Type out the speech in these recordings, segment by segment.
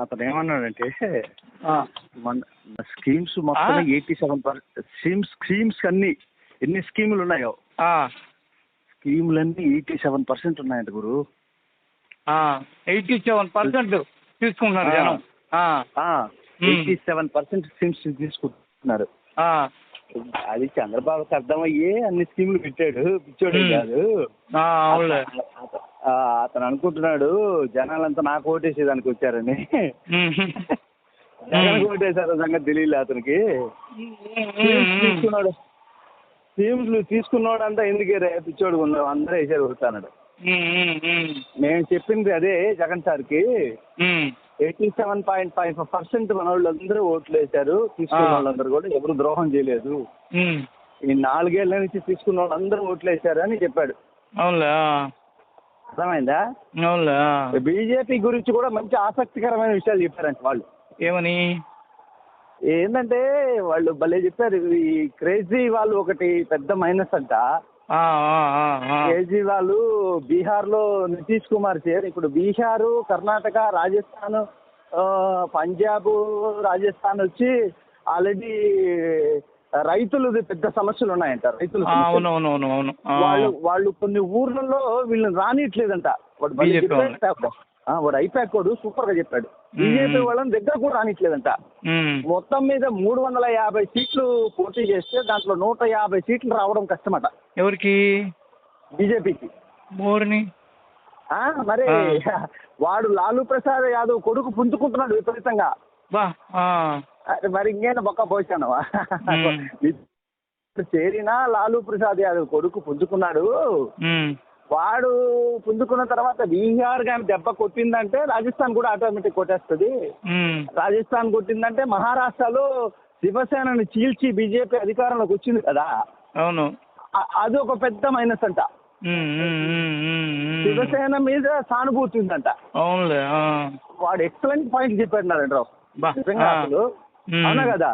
అతను ఏమన్నాడంటే మన స్కీమ్స్ మొత్తం? ఎయిటీ సెవెన్ స్కీమ్స్ స్కీమ్స్ అన్ని ఎన్ని స్కీములు ఉన్నాయో? స్కీములన్నీ ఎయిటీ సెవెన్ పర్సెంట్ ఉన్నాయంట గురు. ఎయిటీ సెవెన్ పర్సెంట్ తీసుకుంటున్నారు. జనం. ఎయిటీ సెవెన్ పర్సెంట్ స్కీమ్స్ తీసుకుంటున్నారు. అది చంద్రబాబుకి అర్థమయ్యే అన్ని స్కీములు పెట్టాడు. పిచ్చోడే. కాదు. అతను అనుకుంటున్నాడు జనాలంతా నాకు ఓటేసేదానికి వచ్చారని. ఉమ్, జగన్ ఓటేశారు సంగతి తెలియలే అతనికి. తీసుకున్నాడు. స్కీమ్స్ తీసుకున్నాడు అంతా ఎందుకే పిచ్చోడు ఉన్నావు అందరూ వేసారు కొడుతున్నాడు నేను చెప్పింది అదే జగన్ సార్కి. ఉమ్, eighty seven point five percent మన వాళ్ళందరూ ఓట్లు వేశారు. తీసుకున్న. వాళ్ళందరూ కూడా ఎవరు ద్రోహం చేయలేదు. ఈ నాలుగేళ్ళ నుంచి తీసుకున్న వాళ్ళందరూ ఓట్లు వేశారు అని చెప్పాడు. అవునులే అర్థమైందా? అవునులే. బీజేపీ గురించి కూడా మంచి ఆసక్తికరమైన విషయాలు చెప్పారంట వాళ్ళు. ఏమని? ఏంటంటే వాళ్ళు భలే చెప్పారు ఈ క్రేజీ వాళ్ళు ఒకటి పెద్ద మైనస్ అంట. కేజ్రీవాల్ బీహార్లో నితీష్ కుమార్ చేరు. ఇప్పుడు బీహారు కర్ణాటక రాజస్థాన్ పంజాబ్ రాజస్థాన్ వచ్చి ఆల్రెడీ రైతులు పెద్ద సమస్యలు. ఉన్నాయంట రైతుల. అవును. వాళ్ళు వాళ్ళు కొన్ని ఊర్లలో వీళ్ళని రానియట్లేదంట. వాడు వాడు. అయిపోయాక వాడు సూపర్గా చెప్పాడు. బీజేపీ వాళ్ళని దగ్గర కూడా రానియట్లేదంట. ఉమ్, మొత్తం మీద మూడు వందల యాభై సీట్లు పోటీ చేస్తే దాంట్లో నూట యాభై సీట్లు రావడం కష్టమట. ఎవరికి? బీజేపీకి. మోరిని? మరి. వాడు లాలూ ప్రసాద్ యాదవ్ కొడుకు పుంజుకుంటున్నాడు విపరీతంగా. మరి ఇంకేనా బొక్క పోసాను. చేరినా లాలూ ప్రసాద్ యాదవ్ కొడుకు పుంజుకున్నాడు. వాడు పుంజుకున్న తర్వాత బీహార్ కానీ దెబ్బ కొట్టిందంటే రాజస్థాన్ కూడా ఆటోమేటిక్ కొట్టేస్తుంది. రాజస్థాన్ కొట్టిందంటే మహారాష్ట్రలో శివసేనని చీల్చి బీజేపీ అధికారంలోకి వచ్చింది కదా. అవును. అది ఒక పెద్ద మైనస్ అంట. శివసేన మీద సానుభూతి ఉందంట. వాడు ఎక్సలెంట్ పాయింట్ చెప్పాడు నారాయణరావు. నిజంగా. అసలు. అవునా కదా.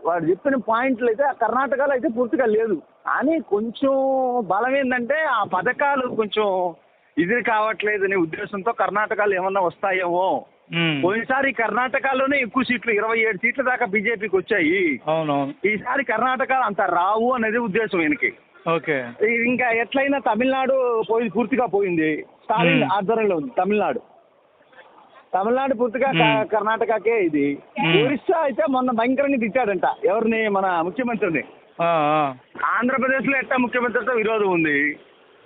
వాడు చెప్పిన పాయింట్లు అయితే కర్ణాటకలో అయితే పూర్తిగా లేదు కానీ కొంచెం బలం ఏంటంటే ఆ పథకాలు కొంచెం ఇది కావట్లేదనే ఉద్దేశంతో కర్ణాటకలో ఏమన్నా వస్తాయేమో. పోయినసారి కర్ణాటకలోనే ఎక్కువ సీట్లు ఇరవై ఏడు సీట్ల దాకా బీజేపీకి వచ్చాయి ఈసారి కర్ణాటక అంత రావు అనేది ఉద్దేశం ఈయనకి ఓకే ఇంకా ఎట్లయినా తమిళనాడు పోయి పూర్తిగా పోయింది స్టాలిన్. ఆధ్వర్యంలో ఉంది తమిళనాడు తమిళనాడు పూర్తిగా క-. కర్ణాటకకే ఇది. ఒరిస్సా అయితే మొన్న భయంకరంగా తిట్టాడంట ఎవరిని మన ముఖ్యమంత్రిని ఆ, ఆ. ఆంధ్రప్రదేశ్లో ఎట్టా ముఖ్యమంత్రితో విరోధం ఉంది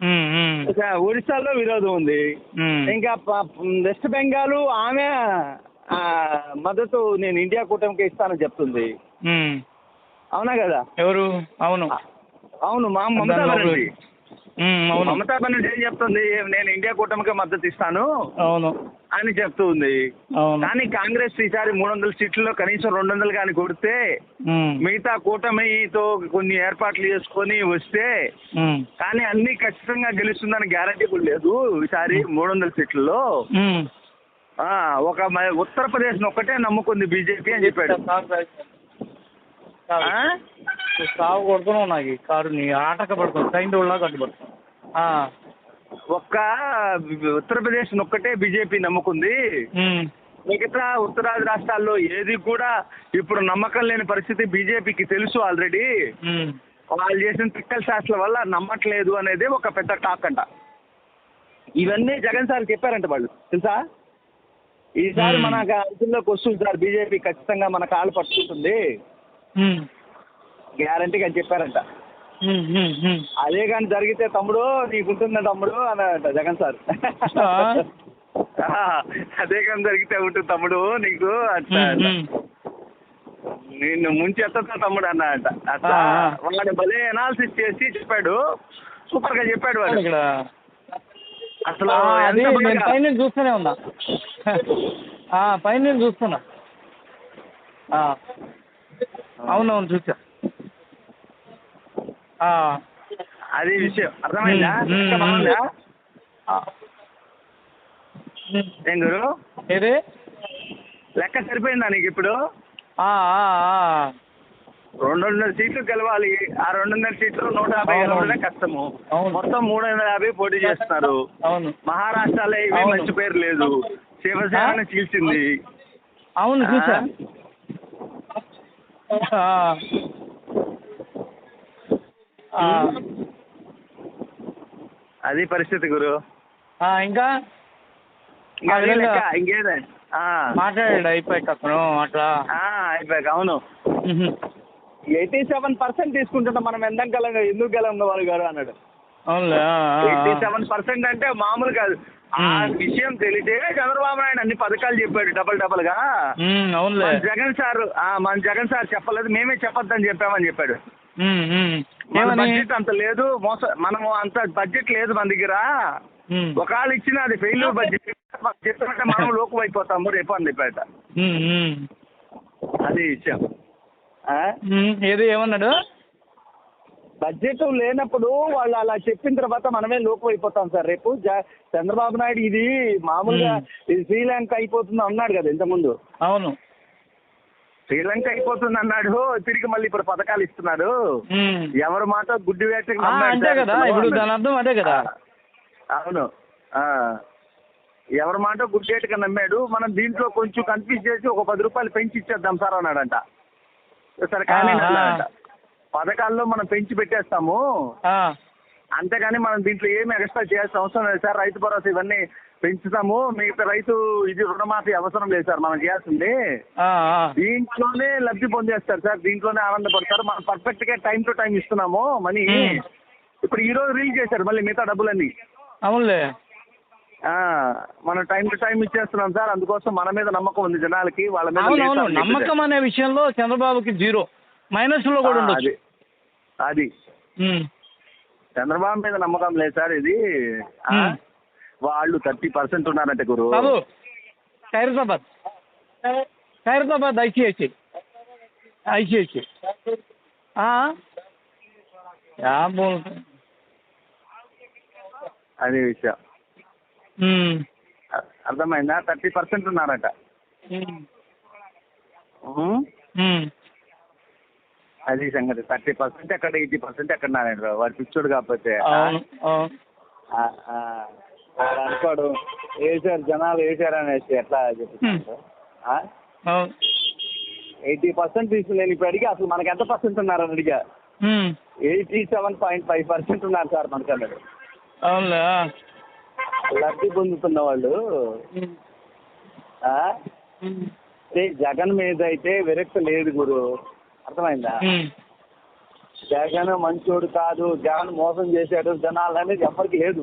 ఉమ్, ఉమ్. ఇక ఒరిస్సాలో విరోధం ఉంది ఉమ్. ఇంకా ప- వెస్ట్ బెంగాల్ ఆమె ఆ, మద్దతు నేను ఇండియా కూటమికి ఇస్తానని చెప్తుంది ఉమ్. అవునా కదా ఎవరు అవును అవును మా మమతా బెనర్జీ అవును. మమతా బెనర్జీ ఏం చెప్తుంది? నేను ఇండియా కూటమికి మద్దతు ఇస్తాను. అవును. అని చెప్తుంది అవును. కానీ కాంగ్రెస్ ఈసారి మూడు వందల సీట్లలో కనీసం రెండు వందలు కానీ కొడితే మిగతా కూటమితో కొన్ని ఏర్పాట్లు చేసుకొని వస్తే కానీ అన్ని ఖచ్చితంగా గెలుస్తుందని గ్యారంటీ కూడా లేదు ఈసారి మూడు వందల సీట్లలో. ఒక మ- ఉత్తరప్రదేశ్ ఒక్కటే నమ్ముకుంది బీజేపీ అని చెప్పాడు. కొడుతున్నావు నాకు ఈ కారు నీ ఆటక పడుతుంది. సైన్ రోడ్లా కట్టుబడుతుంది. ఒక్క ఉత్తరప్రదేశ్ ఒక్కటే బీజేపీ నమ్ముకుంది. మిగతా ఉత్తరాది రాష్ట్రాల్లో ఏది కూడా ఇప్పుడు నమ్మకం లేని పరిస్థితి బీజేపీకి తెలుసు ఆల్రెడీ. వాళ్ళు చేసిన తిక్కల శాస్త్రం వల్ల నమ్మట్లేదు అనేది ఒక పెద్ద టాక్ అంట. ఇవన్నీ జగన్ సార్ చెప్పారంట వాళ్ళు. తెలుసా? ఈసారి. మన అంచుల్లోకి వస్తుంది సార్ బీజేపీ ఖచ్చితంగా మన కాళ్ళు పట్టుకుంటుంది. గ్యారంటీగా అని చెప్పారంట. అదే కానీ జరిగితే తమ్ముడు నీకుంటుందా తమ్ముడు అన్నాడంట జగన్ సార్. అదే కానీ జరిగితే ఉంటుంది తమ్ముడు నీకు అట్లా నిన్ను ముంచెత్తా తమ్ముడు అన్నాడంట. అట్లా. వాడు భలే అనాలిసిస్ చేసి చెప్పాడు. సూపర్గా చెప్పాడు వాడు. ఇక్కడ. అసలు అది నేను పైన చూస్తూనే ఉన్నా. పైన నేను చూస్తున్నా. అవునవును చూసా. అది విషయం అర్థమైందా ఇంకా. బాగుందా. ఏం గురు ఏది లెక్క సరిపోయిందా నీకు ఇప్పుడు. రెండున్నర సీట్లు గెలవాలి ఆ రెండున్నర సీట్లు నూట యాభై. గెలవడమే కష్టము. మొత్తం మూడు వందల యాభై పోటీ చేస్తున్నారు మహారాష్ట్రలో ఇవి. మంచి పేరు లేదు శివసేన చీల్చింది అవును? చూసా. అది పరిస్థితి గురు. ఇంకా? ఇంకేదే. మాట్లాడాడు అయిపోయాక అతను అట్లా. అయిపోయాక అవును. ఎయిటీ సెవెన్ పర్సెంట్ తీసుకుంటున్నాం మనం ఎందుకు గలం ఎందుకు గలం వాళ్ళు గారు అన్నాడు. ఎయిటీ. సెవెన్ పర్సెంట్ అంటే మామూలు కాదు. ఆ. విషయం తెలిసే చంద్రబాబు నాయుడు అన్ని పథకాలు చెప్పాడు డబల్ డబల్గా జగన్ సార్ మన జగన్ సార్ చెప్పలేదు మేమే చెప్పొద్దని చెప్పామని చెప్పాడు. బడ్జెట్ అంత లేదు మోస మనము అంత బడ్జెట్ లేదు మన దగ్గర. ఉమ్, ఒకవేళ ఇచ్చిన అది ఫెయిల్యూర్ బడ్జెట్ చెప్తుంటే మనం లోకు అయిపోతాము రేపు అని చెప్పాట. అది విషయం? ఉమ్, ఏది ఏమన్నాడు? బడ్జెట్ లేనప్పుడు వాళ్ళు అలా చెప్పిన తర్వాత మనమే లోపు అయిపోతాం సార్. రేపు చంద్రబాబు నాయుడు ఇది మామూలుగా మ్మ్. ఇది శ్రీలంక అయిపోతుంది అన్నాడు కదా ఇంతకుముందు. అవును. శ్రీలంక అయిపోతుంది అన్నాడు తిరిగి మళ్ళీ ఇప్పుడు పథకాలు ఇస్తున్నాడు. ఎవరి మాట గుడ్డి వేటకి ఆ, నమ్మాడు అంతే సార్ కదా. ఇప్పుడు ఇప్పుడు అన్నాడు. దాని అర్థం అదే కదా. ఆ, అవును. ఆ. ఎవరి మాట గుడ్డేటగా నమ్మాడు. మనం దీంట్లో కొంచెం కన్ఫ్యూజ్ చేసి ఒక పది రూపాయలు పెంచి ఇచ్చేద్దాం సార్ అన్నాడంట. సరే కానీ పథకాల్లో మనం పెంచి పెట్టేస్తాము. అంతేగాని మనం దీంట్లో ఏమి ఎక్స్ట్రా చేయాల్సిన అవసరం లేదు సార్. రైతు భరోసా ఇవన్నీ పెంచుతాము. మిగతా రైతు ఇది రుణమాఫీ అవసరం లేదు సార్. మనం చేయాల్సింది. దీంట్లోనే లబ్ధి పొందేస్తారు సార్. దీంట్లోనే ఆనందపడతారు. మనం పర్ఫెక్ట్గా టైం టు టైం ఇస్తున్నాము మనీ. ఇప్పుడు ఈ రోజు రిలీజ్ చేశారు మళ్ళీ మిగతా డబ్బులన్నీ. అవునులే. ఆ, మనం టైం టు టైం ఇచ్చేస్తున్నాం సార్. అందుకోసం మన మీద నమ్మకం ఉంది జనాలకి వాళ్ళ మీద. నమ్మకం అనే విషయంలో చంద్రబాబుకి జీరో. మైనస్లో కూడా ఉండొచ్చు. అది. చంద్రబాబు మీద నమ్మకం లేదు సార్ ఇది. ఆ, మ్మ్. వాళ్ళు థర్టీ పర్సెంట్ ఉన్నారంటే గురు. బాబు Khairatabad Khairatabad ICIC. ICIC. Yeah అది విషయం. ఉమ్, అ- అర్థమైందా? థర్టీ పర్సెంట్ ఉన్నారట. ఉమ్, ఉమ్, ఉమ్. అది సంగతి. థర్టీ పర్సెంట్ ఎక్కడ ఎయిటీ పర్సెంట్ ఎక్కడ నారాయణ రావు? వాడు పిచ్చోడు కాకపోతే. అనుకోడు వేసారు జనాలు వేసారు అనేసి ఎట్లా చెప్తున్నారు? ఎయిటీ పర్సెంట్ తీసుకుని ఇప్పుడు అడిగి అసలు మనకి ఎంత పర్సెంట్ ఉన్నారని అడిగా. ఉమ్, eighty seven point five percent sir sir మనకు అన్నాడు. లబ్ధి పొందుతున్న వాళ్ళు జగన్ మీద అయితే విరక్తి లేదు గురు. అర్థమైందా. జగన్ మంచోడు కాదు జగన్ మోసం చేశాడు జనాలు అనేది ఎవరికి లేదు.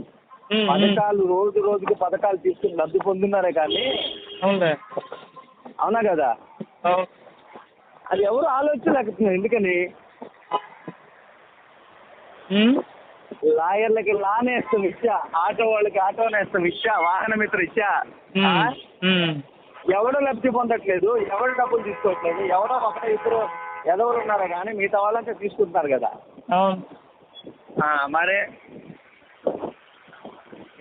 పథకాలు రోజు రోజుకి పథకాలు తీసుకుని లబ్ధి పొందుతున్నారే కానీ అవునా కదా? అది ఎవరు ఆలోచించలేకపోతున్నారు? ఎందుకని? లాయర్లకి లా నేస్తం ఇచ్చా ఆటో వాళ్ళకి ఆటో నేస్తం ఇచ్చా వాహన మిత్ర ఇచ్చా. ఎవడు లబ్ధి పొందట్లేదు ఎవడు డబ్బులు తీసుకోవట్లేదు ఎవడో ఒకటి ఇద్దరు ఎదవరు ఉన్నారా కానీ మిగతా వాళ్ళంతా తీసుకుంటున్నారు కదా. అవును. మరే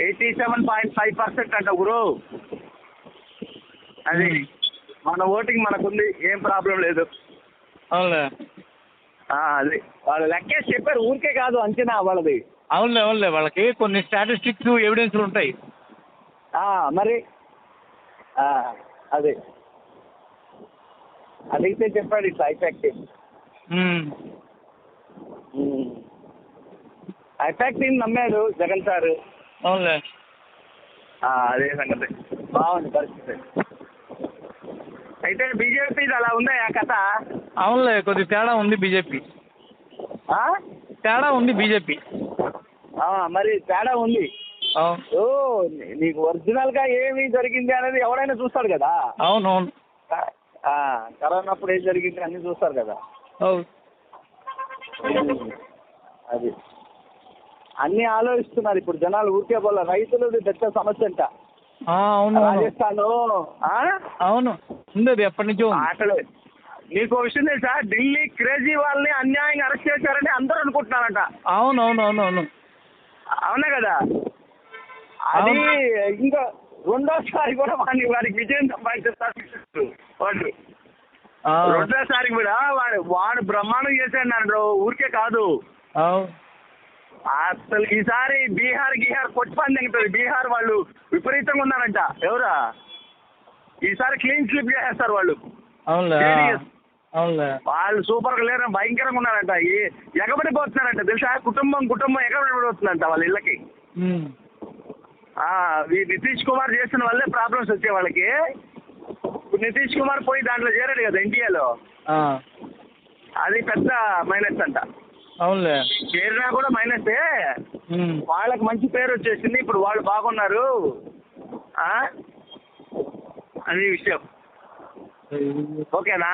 eighty seven point five percent అంట గురు. అది మన ఓటింగ్ మనకుంది ఏం ప్రాబ్లం లేదు. అవునులే. అది వాళ్ళు లెక్కేసి చెప్పారు ఊరికే కాదు అంచనా వాళ్ళది. అవునులే అవునులే. వాళ్ళకి కొన్ని స్టాటిస్టిక్స్ ఎవిడెన్స్లు ఉంటాయి. మరి అది అడిగితే చెప్పాడు ఇట్లా ఐపాక్ట్ ఉమ్, ఐపాక్ట్ నమ్మాడు జగన్ సార్. అవునులే. అదే సంగతి. బాగుంది పరిస్థితి. అయితే బీజేపీది అలా ఉందా ఆ కథ? అవునులే కొద్ది తేడా ఉంది బీజేపీ? తేడా ఉంది బీజేపీ. మరి తేడా ఉంది. ఓ నీకు ఒరిజినల్గా ఏమి జరిగింది అనేది ఎవడైనా చూస్తాడు కదా. అవును అవును. ఆ, కరోనా అప్పుడు ఏం జరిగింది అన్ని చూస్తారు కదా. అది. అన్ని ఆలోచిస్తున్నారు ఇప్పుడు జనాలు ఊరికే పోల రైతులది పెద్ద సమస్య అంట. అవును అవును. రాజస్థాన్ అవును ఉంది ఎప్పటి నుంచో ఆటలు నీకు విషయం తెలుసా? ఢిల్లీ క్రేజీ వాళ్ళని అన్యాయంగా అరెస్ట్ చేశారని అందరూ అనుకుంటున్నారంట. అవును అవును అవును అవును. అవునా కదా? అది ఇంకా రెండోసారి కూడా వాడిని వాడికి విజయం సంపాదించేస్తారు. వాడు రెండోసారి కూడా వాడు వాడు బ్రహ్మాండం చేశాడు నన్ను ఊరికే కాదు. అసలు ఈసారి బీహార్ గీహార్ కొట్టుపని దిగుతుంది బీహార్ వాళ్ళు విపరీతంగా ఉన్నారంట. ఎవరా? ఈసారి క్లీన్ స్లిప్ చేసేస్తారు వాళ్ళు. వాళ్ళు సూపర్గా లేరు భయంకరంగా ఉన్నారంట. ఎగబడిపోతున్నారంట. తెలుసా? కుటుంబం కుటుంబం ఎగబడిపోతుందంట వాళ్ళ ఇళ్ళకి. నితీష్ కుమార్ చేసిన వల్లే ప్రాబ్లమ్స్ వచ్చాయి వాళ్ళకి. ఇప్పుడు నితీష్ కుమార్ పోయి దాంట్లో చేరాడు కదా ఎన్టీఏలో. అది పెద్ద మైనస్ అంట అవునులే చేరినా కూడా మైనసే. వాళ్ళకి మంచి పేరు వచ్చేసింది ఇప్పుడు వాళ్ళు బాగున్నారు? అది విషయం ఓకేనా.